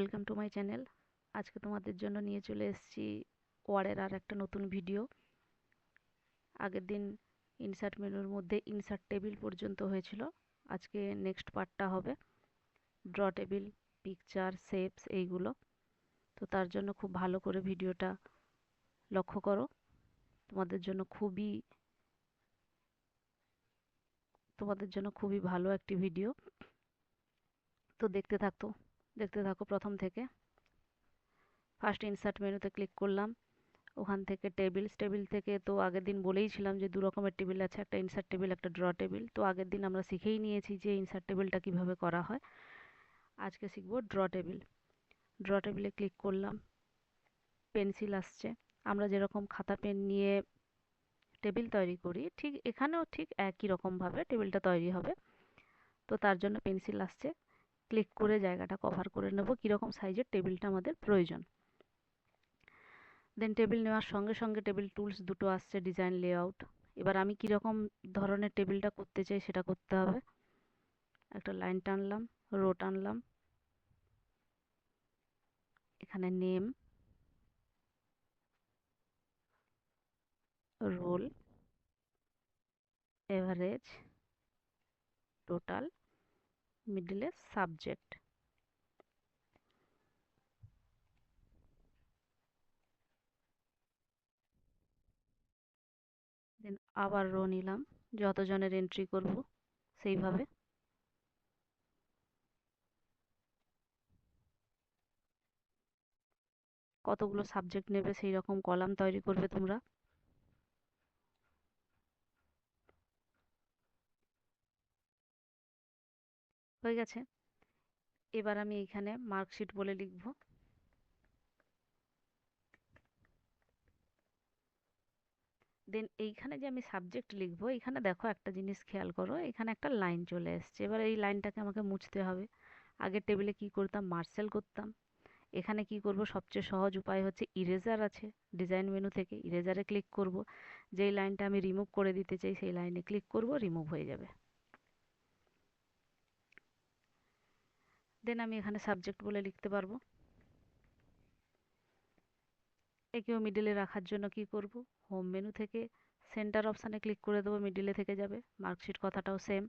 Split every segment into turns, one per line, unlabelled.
Welcome to my channel আজকে তোমাদের জন্য নিয়ে চলে এসেছি ওয়ারের আর একটা নতুন ভিডিও আগের দিন ইনসার্ট মেনুর মধ্যে ইনসার্ট টেবিল পর্যন্ত হয়েছিল। আজকে নেক্সট পার্টটা হবে। ড্র টেবিল পিকচার শেপস এইগুলো। তো তার জন্য খুব ভালো করে ভিডিওটা লক্ষ্য করো। তোমাদের জন্য খুবই, তোমাদের জন্য খুবই ভালো একটি ভিডিও তো দেখতে থাকতো দেখতে থাকো প্রথম থেকে। ফার্স্ট ইনসার্ট মেনুতে ক্লিক করলাম। ওখান থেকে টেবিলস টেবিল থেকে তো আগের দিন বলেইছিলাম যে দু রকমের টেবিল আছে, একটা ইনসার্ট টেবিল একটা ড্র টেবিল তো আগের দিন আমরা শিখেই নিয়েছি যে ইনসার্ট টেবিলটা কীভাবে করা হয়। আজকে শিখব ড্র টেবিল ড্র টেবিলে ক্লিক করলাম। পেন্সিল আসছে। আমরা যেরকম খাতা পেন নিয়ে টেবিল তৈরি করি, ঠিক এখানেও ঠিক একই রকমভাবে টেবিলটা তৈরি হবে। তো তার জন্য পেন্সিল আসছে। ক্লিক করে জায়গাটা কভার করে নেব, কীরকম সাইজের টেবিলটা আমাদের প্রয়োজন। দেন টেবিল নেওয়ার সঙ্গে সঙ্গে টেবিল টুলস দুটো আসছে ডিজাইন লেআউট এবার আমি কীরকম ধরনের টেবিলটা করতে চাই সেটা করতে হবে। একটা লাইন টানলাম রো টানলাম। এখানে নেম রোল এভারেজ টোটাল মিডিলে সাবজেক্ট দেন আবার রো নিলাম, যতজনের এন্ট্রি করব, সেইভাবে। কতগুলো সাবজেক্ট নেবে সেই রকম কলাম তৈরি করবে তোমরা। হয়ে গেছে। এবার আমি এইখানে মার্কশিট বলে লিখব। দেন এইখানে যে আমি সাবজেক্ট লিখব, এখানে দেখো একটা জিনিস খেয়াল করো, এখানে একটা লাইন চলে এসছে। এবার এই লাইনটাকে আমাকে মুছতে হবে। আগের টেবিলে কি করতাম? মার্সেল করতাম। এখানে কি করব? সবচেয়ে সহজ উপায় হচ্ছে ইরেজার আছে ডিজাইন মেনু থেকে ইরেজারে ক্লিক করব। যেই লাইনটা আমি রিমুভ করে দিতে চাই, সেই লাইনে ক্লিক করব রিমুভ হয়ে যাবে। দেন আমি এখানে সাবজেক্ট বলে লিখতে পারব। একেও মিডিলে রাখার জন্য কি করব? হোম মেনু থেকে সেন্টার অপশানে ক্লিক করে দেবো মিডিলে থেকে যাবে। মার্কশিট কথাটাও সেম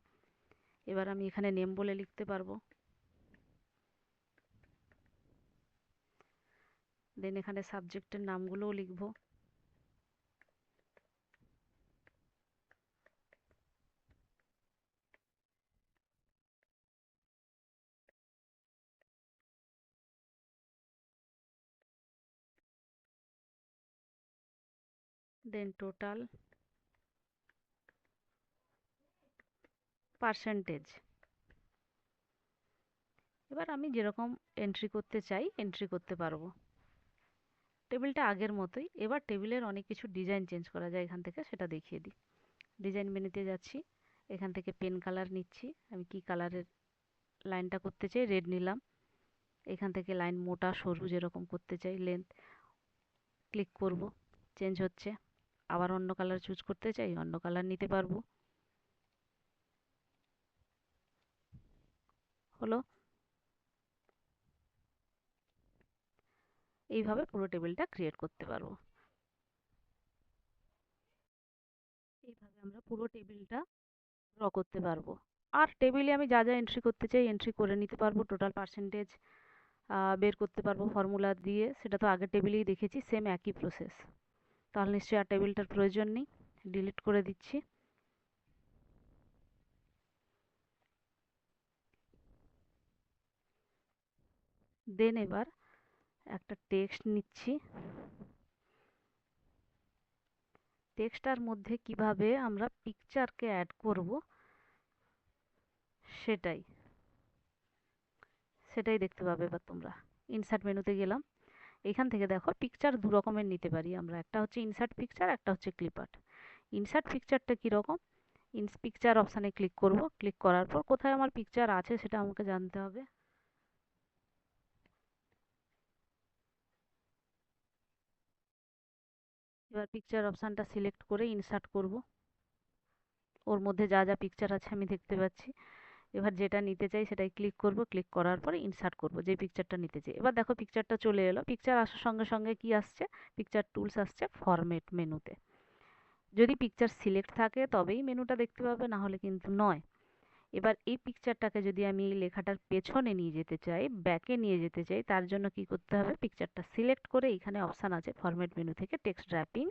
এবার আমি এখানে নেম বলে লিখতে পারব। দেন এখানে সাবজেক্টের নামগুলোও লিখব। Then total পার্সেন্টেজ এবার আমি যেরকম এন্ট্রি করতে চাই এন্ট্রি করতে পারব। টেবিলটা আগের মতোই। এবার টেবিলের অনেক কিছু ডিজাইন চেঞ্জ করা যায় এখান থেকে, সেটা দেখিয়ে দিই। ডিজাইন মেনুতে যাচ্ছি। এখান থেকে পেন কালার নিচ্ছি। আমি কি কালারের লাইনটা করতে চাই? রেড নিলাম। এখান থেকে লাইন মোটা, সরু যেরকম করতে চাই লেন্থ ক্লিক করব। চেঞ্জ হচ্ছে। আবার অন্য কালার চুজ করতে চাই, অন্য কালার নিতে পারব। হলো? এইভাবে পুরো টেবিলটা ক্রিয়েট করতে পারব। এইভাবে আমরা পুরো টেবিলটা ড্র করতে পারব। আর টেবিলে আমি যা যা এন্ট্রি করতে চাই এন্ট্রি করে নিতে পারব। টোটাল পার্সেন্টেজ বের করতে পারব ফর্মুলা দিয়ে। সেটা তো আগের টেবিলেই দেখেছি সেম একই প্রসেস তাহলে নিশ্চয়ই আর টেবিলটার প্রয়োজন নেই। ডিলিট করে দিচ্ছি। দেন এবার একটা টেক্সট নিচ্ছি। টেক্সটার মধ্যে কীভাবে আমরা পিকচারকে অ্যাড করব, সেটাই। সেটাই দেখতে পাবে এবার তোমরা। ইনসার্ট মেনুতে গেলাম। এখান থেকে দেখো পিকচার দু রকমের নিতে পারি আমরা। একটা হচ্ছে ইনসার্ট পিকচার একটা হচ্ছে ক্লিপ আর্ট ইনসার্ট পিকচারটা কীরকম? ইনস পিকচার অপশানে ক্লিক করব। ক্লিক করার পর কোথায় আমার পিকচার আছে সেটা আমাকে জানতে হবে। এবার পিকচার অপশানটা সিলেক্ট করে ইনসার্ট করব। ওর মধ্যে যা যা পিকচার আছে আমি দেখতে পাচ্ছি। এবার যেটা নিতে চাই সেটাই ক্লিক করব ক্লিক করার পরে ইনসার্ট করব যে পিকচারটা নিতে চাই। এবার দেখো পিকচারটা চলে এলো। পিকচার আসার সঙ্গে সঙ্গে কি আসছে? পিকচার টুলস আসছে ফরম্যাট মেনুতে। যদি পিকচার সিলেক্ট থাকে তবেই মেনুটা দেখতে পাবে, না হলে কিন্তু নয়। এবার এই পিকচারটাকে যদি আমি এই লেখাটার পেছনে নিয়ে যেতে চাই ব্যাকে নিয়ে যেতে চাই, তার জন্য কি করতে হবে? পিকচারটা সিলেক্ট করে এখানে অপশান আছে ফরম্যাট মেনু থেকে টেক্সট র্যাপিং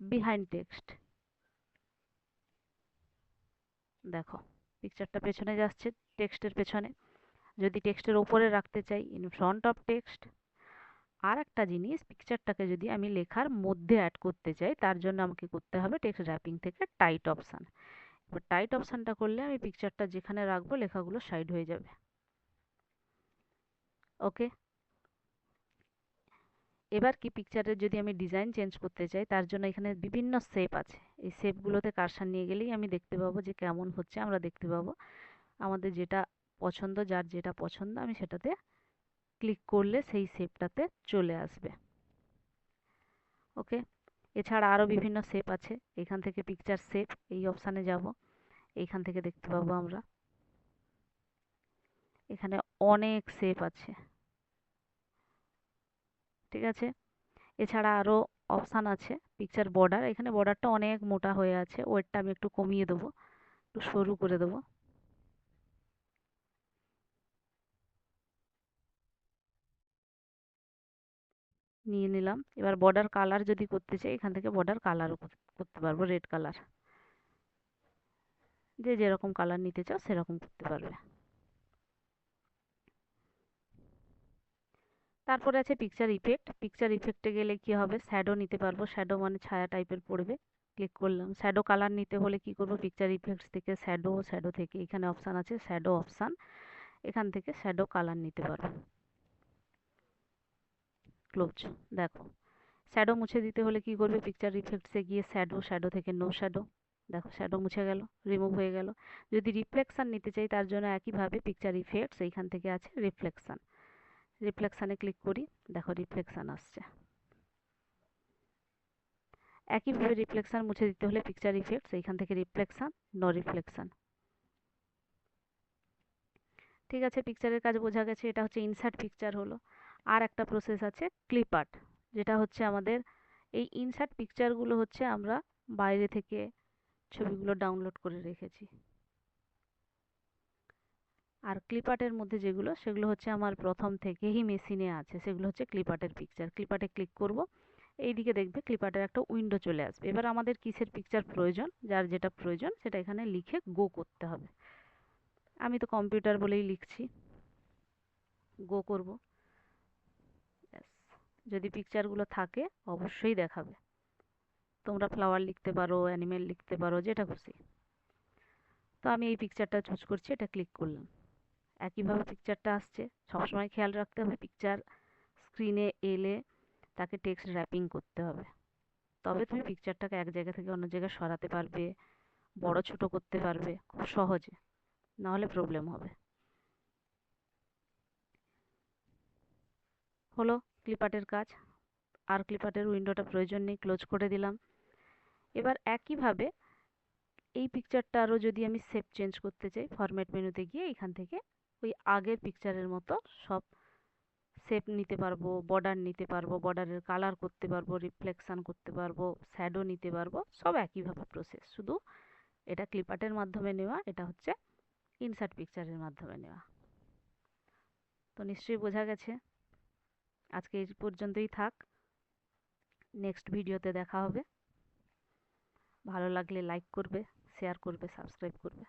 বিহাইন্ড টেক্সট দেখো পিকচারটা পেছনে যাচ্ছে টেক্সটের পেছনে। যদি টেক্সটের ওপরে রাখতে চাই ইন ফ্রন্ট অফ টেক্সট আর একটা জিনিস পিকচারটাকে যদি আমি লেখার মধ্যে অ্যাড করতে চাই, তার জন্য আমাকে করতে হবে টেক্সট র্যাপিং থেকে টাইট অপশান এবার টাইট অপশানটা করলে আমি পিকচারটা যেখানে রাখব, লেখাগুলো সাইড হয়ে যাবে। ওকে এবার কি পিকচারের যদি আমি ডিজাইন চেঞ্জ করতে চাই, তার জন্য এখানে বিভিন্ন শেপ আছে। এই শেপগুলোতে কারসার নিয়ে গেলেই আমি দেখতে পাবো যে কেমন হচ্ছে, আমরা দেখতে পাবো। আমাদের যেটা পছন্দ, যার যেটা পছন্দ, আমি সেটাতে ক্লিক করলে সেই শেপটাতে চলে আসবে। ওকে এছাড়া আরও বিভিন্ন শেপ আছে। এখান থেকে পিকচার শেপ এই অপশানে যাব। এইখান থেকে দেখতে পাবো আমরা। এখানে অনেক শেপ আছে। ঠিক আছে। এছাড়া আরও অপশান আছে পিকচার বর্ডার এখানে বর্ডারটা অনেক মোটা হয়ে আছে ওয়েটটা আমি একটু কমিয়ে দেবো, একটু সরু করে দেবো। নিয়ে নিলাম, এবার বর্ডার কালার যদি করতে চাই, এখান থেকে বর্ডার কালারও করতে পারব রেড কালার যে যেরকম কালার নিতে চাও, সেরকম করতে পারবে। তারপরে আছে পিকচার ইফেক্ট পিকচার ইফেক্টে গেলে কি হবে? শ্যাডো নিতে পারব। শ্যাডো মানে ছায়া টাইপের পড়বে। ক্লিক করলাম। শ্যাডো কালার নিতে হলে কি করব? পিকচার ইফেক্টস থেকে শ্যাডো শ্যাডো থেকে। এখানে অপশান আছে শ্যাডো অপশান এখান থেকে শ্যাডো কালার নিতে পারব। ক্লোজ দেখো। শ্যাডো মুছে দিতে হলে কি করবে? পিকচার ইফেক্টসে গিয়ে শ্যাডো শ্যাডো থেকে নো শ্যাডো দেখো শ্যাডো মুছে গেল রিমুভ হয়ে গেল। যদি রিফ্লেকশান নিতে চাই, তার জন্য একইভাবে পিকচার ইফেক্টস এইখান থেকে আছে রিফ্লেকশান রিফ্লেকশানে ক্লিক করি, দেখো রিফ্লেকশান আসছে। একইভাবে রিফ্লেকশান মুছে দিতে হলে পিকচার ইফেক্টস এইখান থেকে রিফ্লেকশান নো রিফ্লেকশান ঠিক আছে পিকচারের কাজ বোঝা গেছে, এটা হচ্ছে ইনসার্ট পিকচার হলো। আর একটা প্রসেস আছে ক্লিপ আর্ট যেটা হচ্ছে আমাদের এই ইনসার্ট পিকচারগুলো হচ্ছে আমরা বাইরে থেকে ছবিগুলো ডাউনলোড করে রেখেছি। আর ক্লিপার্টের মধ্যে যেগুলো, সেগুলো হচ্ছে আমার প্রথম থেকেই মেশিনে আছে। সেগুলো হচ্ছে ক্লিপার্টের পিকচার ক্লিপার্টে ক্লিক করব এই দিকে দেখবে ক্লিপার্টের একটা উইন্ডো চলে আসবে। এবার আমাদের কিসের পিকচার প্রয়োজন? যার যেটা প্রয়োজন, সেটা এখানে লিখে গো করতে হবে। আমি তো কম্পিউটার বলেই লিখছি। গো করব। যদি পিকচারগুলো থাকে, অবশ্যই দেখাবে। তোমরা ফ্লাওয়ার লিখতে পারো অ্যানিমেল লিখতে পারো, যেটা খুশি। তো আমি এই পিকচারটা চুজ করছি, এটা ক্লিক করলাম। একইভাবে পিকচারটা আসছে। সবসময় খেয়াল রাখতে হবে পিকচার স্ক্রিনে এলে তাকে টেক্সট র্যাপিং করতে হবে। তবে তুমি পিকচারটাকে এক জায়গা থেকে অন্য জায়গায় সরাতে পারবে, বড় ছোট করতে পারবে, খুব সহজে। নাহলে প্রবলেম হবে। হলো ক্লিপার্টের কাজ। আর ক্লিপার্টের উইন্ডোটা প্রয়োজন নেই ক্লোজ করে দিলাম। এবার একইভাবে এই পিকচারটা আরও যদি আমি শেপ চেঞ্জ করতে চাই ফরম্যাট মেনুতে গিয়ে এখান থেকে ওই আগের পিকচারের মতো সব শেপ নিতে পারব বর্ডার নিতে পারব বর্ডারের কালার করতে পারব রিফ্লেকশান করতে পারব শ্যাডো নিতে পারব, সব একইভাবে প্রসেস শুধু এটা ক্লিপার্টের মাধ্যমে নেওয়া, এটা হচ্ছে ইনসার্ট পিকচারের মাধ্যমে নেওয়া। তো নিশ্চয়ই বোঝা গেছে। আজকে এই পর্যন্তই থাক। নেক্সট ভিডিওতে দেখা হবে। ভালো লাগলে লাইক করবে শেয়ার করবে সাবস্ক্রাইব করবে।